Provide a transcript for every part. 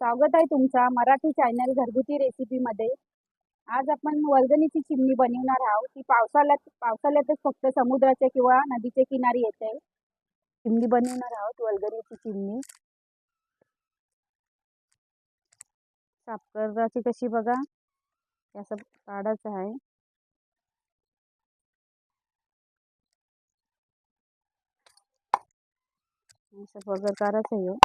स्वागत आहे तुमचा मराठी चॅनल घरगुती रेसिपीमध्ये आज आपण वर्गणीची चिमणी बनवणार आहोत. ती पावसाळ्यात पावसाळ्यातच फक्त समुद्राच्या किंवा नदीच्या किनारी येते. चिमणी बनवणार आहोत वर्गणीची चिमणी. साफ कशी बघा. असं काढायचं आहे. असं बगर करायचं आहे.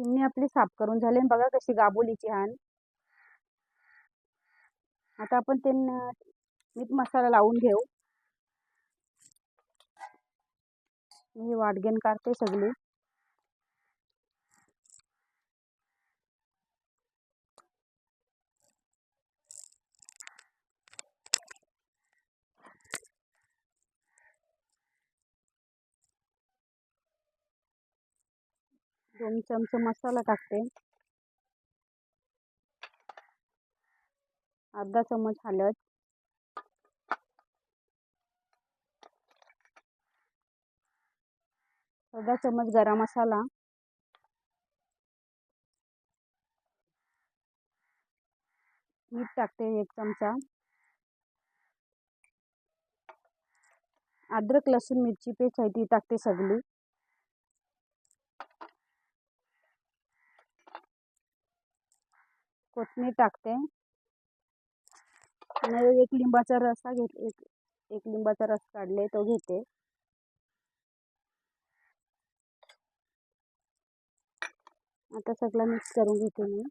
चिमणी आपली साफ करून झाली बघा कशी गाबोलीची हान. आता आपण ते मीठ मसाला लावून घेऊ. मी वाटगेन काढते सगळी. दोन चमचे मसाला टाकते. अर्धा चमच हळद. अर्धा चमच गरम मसाला. मीठ टाकते एक चमचा. अद्रक लसूण मिरची पेस्ट आहे ती टाकते सगळी. कोथमीर टाकते. आणि एक लिंबाचा रसा घेत एक एक लिंबाचा रस काढले तो घेते. आता सगळं मिक्स करून घेते मी.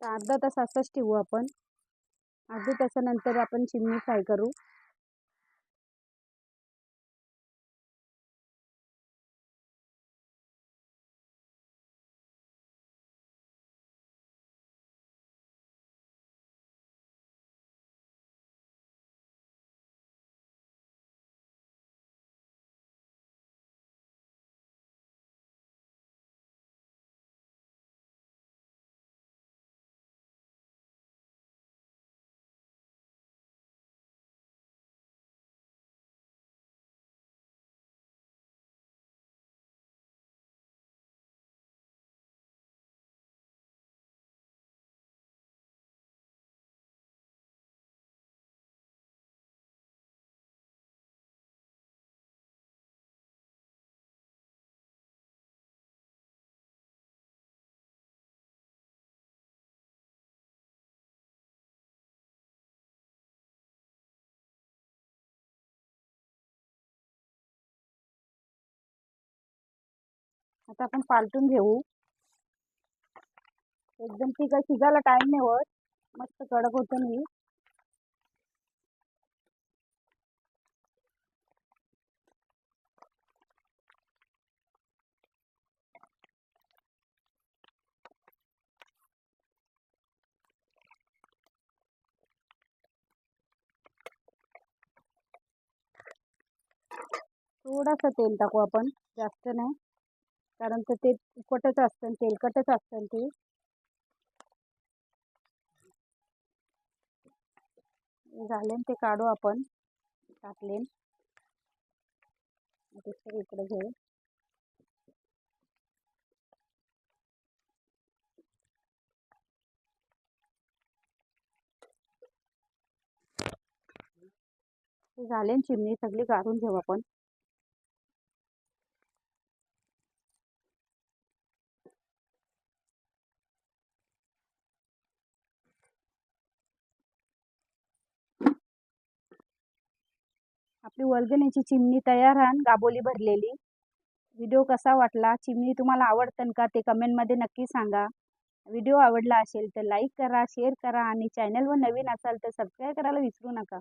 तर अर्धा तास असंच ठेवू आपण. अर्ध्या तासानंतर आपण चिमणी फ्राय करू. आता आपण पालटून घेऊ. एकदम ती काय शिजायला टाइम नाही होत. मस्त कडक होतं मी. थोडासा तेल टाकू आपण. जास्त नाही. कारण तर ते तिखटच असतं तेलकटच असतं ते. झालेन ते काढू आपण टाकलेन इकडे घेऊ. झाले चिमणी सगळी काढून घेऊ आपण. आपली वर्गणीची चिमणी तयार आहे गाबोली भरलेली. व्हिडिओ कसा वाटला? चिमणी तुम्हाला आवडतं का? ते कमेंटमध्ये नक्की सांगा. व्हिडिओ आवडला असेल तर लाईक करा शेअर करा आणि चॅनलवर नवीन असाल तर सबस्क्राईब करायला विसरू नका.